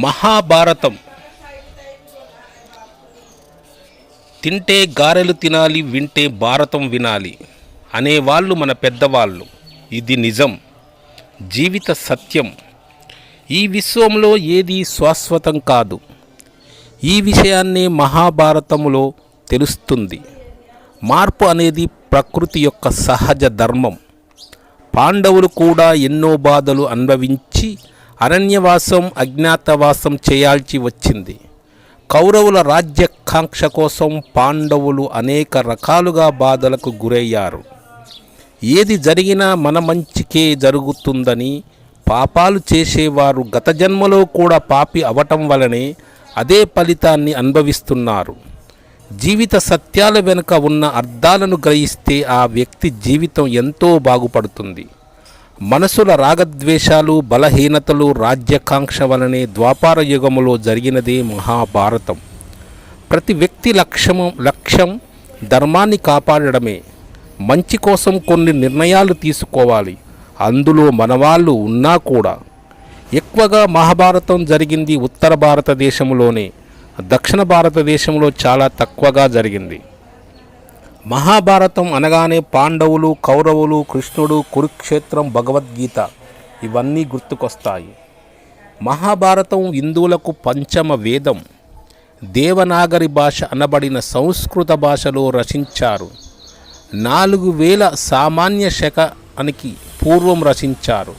మహాభారతం. తింటే గారెలు తినాలి వింటే భారతం వినాలి అనేవాళ్ళు మన పెద్దవాళ్ళు. ఇది నిజం. జీవిత సత్యం. ఈ విశ్వంలో ఏది శాశ్వతం కాదు. ఈ విషయాన్నే మహాభారతములో తెలుస్తుంది. మార్పు అనేది ప్రకృతి యొక్క సహజ ధర్మం. పాండవులు కూడా ఎన్నో బాధలు అనుభవించి అరణ్యవాసం అజ్ఞాతవాసం చేయాల్సి వచ్చింది. కౌరవుల రాజ్యకాంక్ష కోసం పాండవులు అనేక రకాలుగా బాధలకు గురయ్యారు. ఏది జరిగినా మన మంచికే జరుగుతుందని పాపాలు చేసేవారు గత జన్మలో కూడా పాపి అవటం వలనే అదే ఫలితాన్ని అనుభవిస్తున్నారు. జీవిత సత్యాల వెనుక ఉన్న అర్థాలను గ్రహిస్తే ఆ వ్యక్తి జీవితం ఎంతో బాగుపడుతుంది. మనసుల రాగద్వేషాలు బలహీనతలు రాజ్యకాంక్ష వలనే ద్వాపార యుగములో జరిగినదే మహాభారతం. ప్రతి వ్యక్తి లక్ష్యము లక్ష్యం ధర్మాన్ని కాపాడడమే. మంచి కోసం కొన్ని నిర్ణయాలు తీసుకోవాలి. అందులో మనవాళ్ళు ఉన్నా కూడా. ఎక్కువగా మహాభారతం జరిగింది ఉత్తర భారతదేశంలోనే దక్షిణ భారతదేశంలో చాలా తక్కువగా జరిగింది. మహాభారతం అనగానే పాండవులు కౌరవులు కృష్ణుడు కురుక్షేత్రం భగవద్గీత ఇవన్నీ గుర్తుకొస్తాయి. మహాభారతం హిందువులకు పంచమ వేదం. దేవనాగరి భాష అనబడిన సంస్కృత భాషలో రచించారు. నాలుగు వేల సామాన్య శకానికి పూర్వం రచించారు.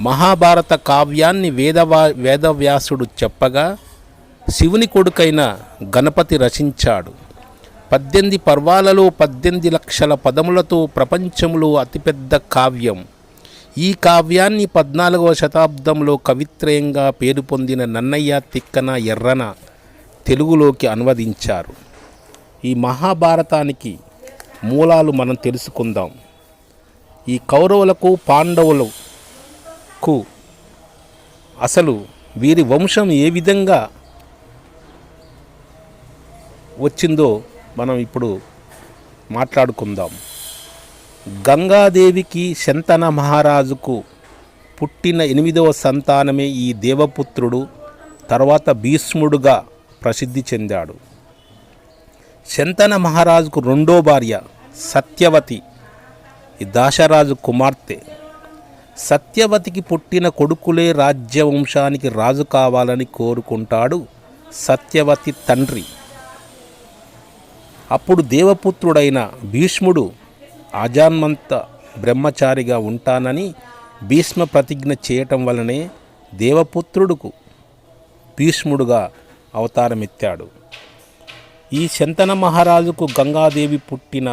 మహాభారత కావ్యాన్ని వేదవా వేదవ్యాసుడు చెప్పగా శివుని కొడుకైన గణపతి రచించాడు. పద్దెనిమిది పర్వాలలో పద్దెనిమిది లక్షల పదములతో ప్రపంచంలో అతిపెద్ద కావ్యం. ఈ కావ్యాన్ని పద్నాలుగవ శతాబ్దంలో కవిత్రయంగా పేరు పొందిన నన్నయ్య తిక్కన ఎర్రన తెలుగులోకి అనువదించారు. ఈ మహాభారతానికి మూలాలు మనం తెలుసుకుందాం. ఈ కౌరవులకు పాండవులకు అసలు వీరి వంశం ఏ విధంగా వచ్చిందో మనం ఇప్పుడు మాట్లాడుకుందాం. గంగాదేవికి శంతన మహారాజుకు పుట్టిన ఎనిమిదవ సంతానమే ఈ దేవపుత్రుడు తర్వాత భీష్ముడుగా ప్రసిద్ధి చెందాడు. శంతన మహారాజుకు రెండో భార్య సత్యవతి ఈ దాశరాజు కుమార్తె. సత్యవతికి పుట్టిన కొడుకులే రాజ్యవంశానికి రాజు కావాలని కోరుకుంటాడు సత్యవతి తండ్రి. అప్పుడు దేవపుత్రుడైన భీష్ముడు ఆజాన్మంత బ్రహ్మచారిగా ఉంటానని భీష్మ ప్రతిజ్ఞ చేయటం వలనే దేవపుత్రుడుకు భీష్ముడుగా అవతారమెత్తాడు. ఈ శంతన మహారాజుకు గంగాదేవి పుట్టిన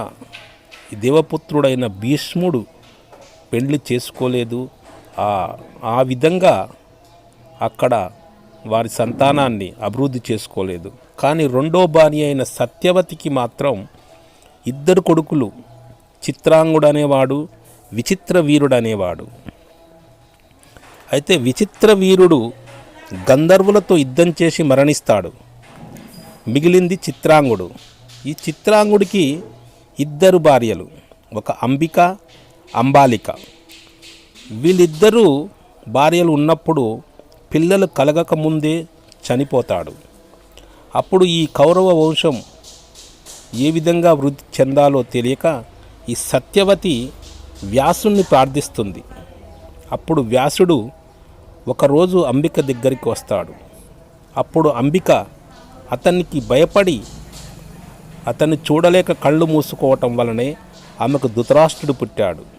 దేవపుత్రుడైన భీష్ముడు పెండ్లి చేసుకోలేదు. ఆ విధంగా అక్కడ వారి సంతానాన్ని అభివృద్ధి చేసుకోలేదు. కానీ రెండో భార్య అయిన సత్యవతికి మాత్రం ఇద్దరు కొడుకులు చిత్రాంగుడు అనేవాడు విచిత్ర వీరుడు అనేవాడు అయితే విచిత్ర వీరుడు గంధర్వులతో యుద్ధం చేసి మరణిస్తాడు. మిగిలింది చిత్రాంగుడు. ఈ చిత్రాంగుడికి ఇద్దరు భార్యలు ఒక అంబిక అంబాలిక. వీళ్ళిద్దరూ భార్యలు ఉన్నప్పుడు పిల్లలు కలగక ముందే చనిపోతాడు. అప్పుడు ఈ కౌరవ వంశం ఏ విధంగా వృద్ధి చెందాలో తెలియక ఈ సత్యవతి వ్యాసుణ్ణి ప్రార్థిస్తుంది. అప్పుడు వ్యాసుడు ఒకరోజు అంబిక దగ్గరికి వస్తాడు. అప్పుడు అంబిక అతనికి భయపడి అతన్ని చూడలేక కళ్ళు మూసుకోవటం వలనే ఆమెకు ధృతరాష్ట్రుడు పుట్టాడు.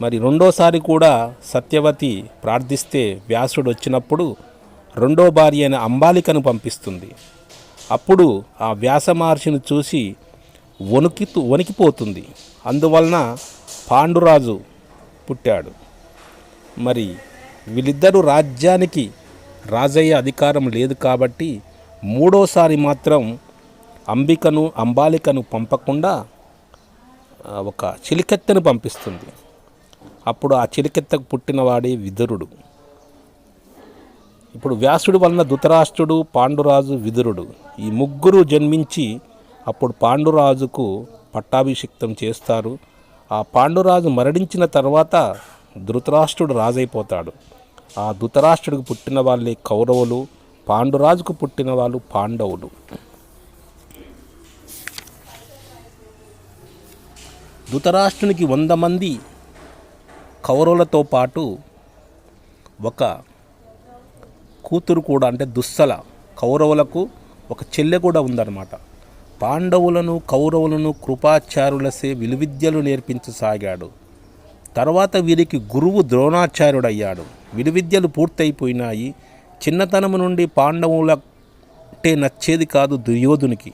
మరి రెండోసారి కూడా సత్యవతి ప్రార్థిస్తే వ్యాసుడు వచ్చినప్పుడు రెండో భార్య అయిన అంబాలికను పంపిస్తుంది. అప్పుడు ఆ వ్యాస మహర్షిని చూసి వణుకితూ వణికిపోతుంది. అందువలన పాండురాజు పుట్టాడు. మరి వీళ్ళిద్దరూ రాజ్యానికి రాజయ్య అధికారం లేదు కాబట్టి మూడోసారి మాత్రం అంబికను అంబాలికను పంపకుండా ఒక చిలికెత్తను పంపిస్తుంది. అప్పుడు ఆ చిలికెత్తకు పుట్టినవాడే విదురుడు. ఇప్పుడు వ్యాసుడి వలన ధృతరాష్ట్రుడు పాండురాజు విదురుడు. ఈ ముగ్గురు జన్మించి అప్పుడు పాండురాజుకు పట్టాభిషిక్తం చేస్తారు. ఆ పాండురాజు మరణించిన తర్వాత ధృతరాష్ట్రుడు రాజైపోతాడు. ఆ ధృతరాష్ట్రుడికి పుట్టిన వాళ్ళే కౌరవులు పాండురాజుకు పుట్టిన వాళ్ళు పాండవులు. ధృతరాష్ట్రునికి వంద మంది కౌరవులతో పాటు ఒక కూతురు కూడా అంటే దుస్సల కౌరవులకు ఒక చెల్లె కూడా ఉందన్నమాట. పాండవులను కౌరవులను కృపాచారులసే విలువిద్యలు నేర్పించసాగాడు. తర్వాత వీరికి గురువు ద్రోణాచార్యుడయ్యాడు. విలువిద్యలు పూర్తయిపోయినాయి. చిన్నతనము నుండి పాండవులంటే నచ్చేది కాదు దుర్యోధునికి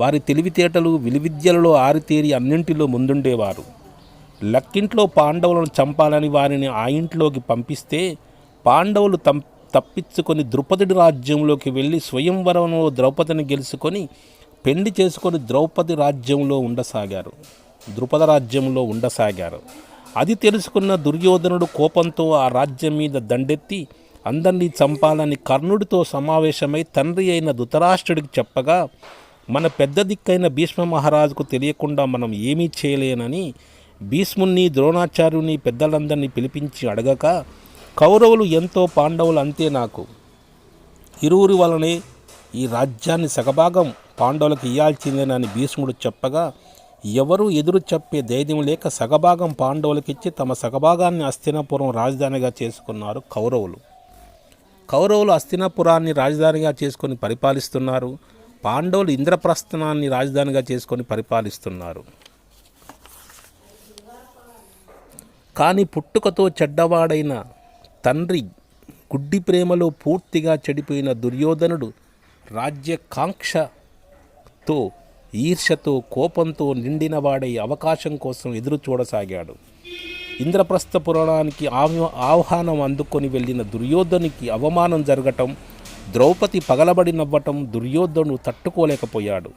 వారి తెలివితేటలు విలువిద్యలలో ఆరితేరి అన్నింటిలో ముందుండేవారు. లక్కింట్లో పాండవులను చంపాలని వారిని ఆ ఇంట్లోకి పంపిస్తే పాండవులు తం తప్పించుకొని ద్రుపదుడి రాజ్యంలోకి వెళ్ళి స్వయంవరంలో ద్రౌపదిని గెలుచుకొని పెళ్ళి చేసుకొని ద్రౌపది రాజ్యంలో ఉండసాగారు. ద్రుపద రాజ్యంలో ఉండసాగారు. అది తెలుసుకున్న దుర్యోధనుడు కోపంతో ఆ రాజ్యం మీద దండెత్తి అందరినీ చంపాలని కర్ణుడితో సమావేశమై తండ్రి అయిన ధృతరాష్ట్రుడికి చెప్పగా మన పెద్ద దిక్కైన భీష్మ మహారాజుకు తెలియకుండా మనం ఏమీ చేయలేనని భీష్ముణ్ణి ద్రోణాచార్యుని పెద్దలందరినీ పిలిపించి అడగక కౌరవులు ఎంతో పాండవులు అంతే నాకు. ఇరువురి వలనే ఈ రాజ్యాన్ని సగభాగం పాండవులకు ఇయ్యాల్సిందేనని భీష్ముడు చెప్పగా ఎవరు ఎదురు చెప్పే ధైర్యం లేక సగభాగం పాండవులకిచ్చి తమ సగభాగాన్ని అస్థినాపురం రాజధానిగా చేసుకున్నారు కౌరవులు. కౌరవులు అస్థినాపురాన్ని రాజధానిగా చేసుకొని పరిపాలిస్తున్నారు. పాండవులు ఇంద్రప్రస్థనాన్ని రాజధానిగా చేసుకొని పరిపాలిస్తున్నారు. కానీ పుట్టుకతో చెడ్డవాడైన తండ్రి గుడ్డి ప్రేమలో పూర్తిగా చెడిపోయిన దుర్యోధనుడు రాజ్యకాంక్షతో ఈర్ష్యతో కోపంతో నిండినవాడై అవకాశం కోసం ఎదురు చూడసాగాడు. ఇంద్రప్రస్థ పురాణానికి ఆహ్వానం అందుకొని వెళ్ళిన దుర్యోధనికి అవమానం జరగటం ద్రౌపది పగలబడి నవ్వటం దుర్యోధనుడు తట్టుకోలేకపోయాడు.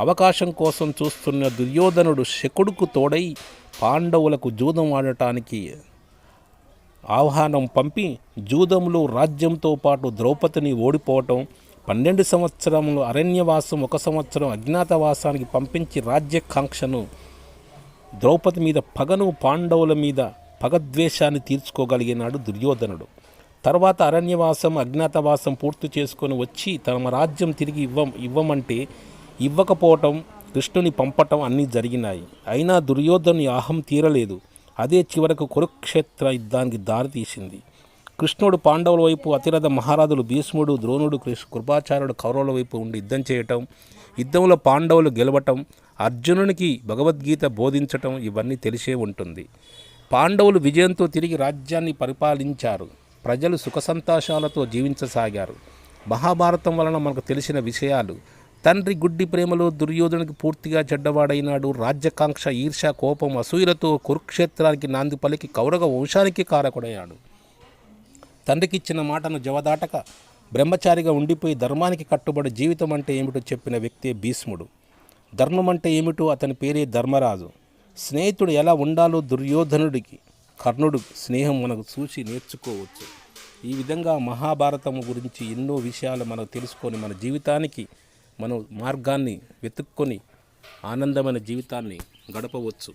అవకాశం కోసం చూస్తున్న దుర్యోధనుడు శకుడుకు తోడై పాండవులకు జూదం ఆడటానికి ఆహ్వానం పంపి జూదంలో రాజ్యంతో పాటు ద్రౌపదిని ఓడిపోవటం పన్నెండు సంవత్సరంలో అరణ్యవాసం ఒక సంవత్సరం అజ్ఞాతవాసానికి పంపించి రాజ్యకాంక్షను ద్రౌపది మీద పగను పాండవుల మీద పగద్వేషాన్ని తీర్చుకోగలిగినాడు దుర్యోధనుడు. తర్వాత అరణ్యవాసం అజ్ఞాతవాసం పూర్తి చేసుకొని వచ్చి తమ రాజ్యం తిరిగి ఇవ్వం ఇవ్వమంటే ఇవ్వకపోవటం కృష్ణుని పంపటం అన్నీ జరిగినాయి. అయినా దుర్యోధను ఆహం తీరలేదు. అదే చివరకు కురుక్షేత్ర యుద్ధానికి దారితీసింది కృష్ణుడు పాండవుల వైపు అతిరథ మహారాజులు భీష్ముడు ద్రోణుడు కృష్ణ కృపాచార్యుడు కౌరవుల వైపు ఉండి యుద్ధం చేయటం యుద్ధంలో పాండవులు గెలవటం అర్జునునికి భగవద్గీత బోధించటం ఇవన్నీ తెలిసే ఉంటుంది. పాండవులు విజయంతో తిరిగి రాజ్యాన్ని పరిపాలించారు. ప్రజలు సుఖ సంతోషాలతో జీవించసాగారు. మహాభారతం వలన మనకు తెలిసిన విషయాలు తండ్రి గుడ్డి ప్రేమలో దుర్యోధనుడికి పూర్తిగా చెడ్డవాడైనాడు రాజ్యకాంక్ష ఈర్ష కోపం అసూయలతో కురుక్షేత్రానికి నాంది పలికి కౌరవ వంశానికి కారకుడయ్యాడు. తండ్రికి ఇచ్చిన మాటను జవదాటక బ్రహ్మచారిగా ఉండిపోయి ధర్మానికి కట్టుబడి జీవితం అంటే ఏమిటో చెప్పిన వ్యక్తే భీష్ముడు. ధర్మం అంటే ఏమిటో అతని పేరే ధర్మరాజు. స్నేహితుడు ఎలా ఉండాలో దుర్యోధనుడికి కర్ణుడు స్నేహం మనకు చూసి నేర్చుకోవచ్చు. ఈ విధంగా మహాభారతము గురించి ఎన్నో విషయాలు మనకు తెలుసుకొని మన జీవితానికి మనం మార్గాన్ని వెతుక్కొని ఆనందమైన జీవితాన్ని గడపవచ్చు.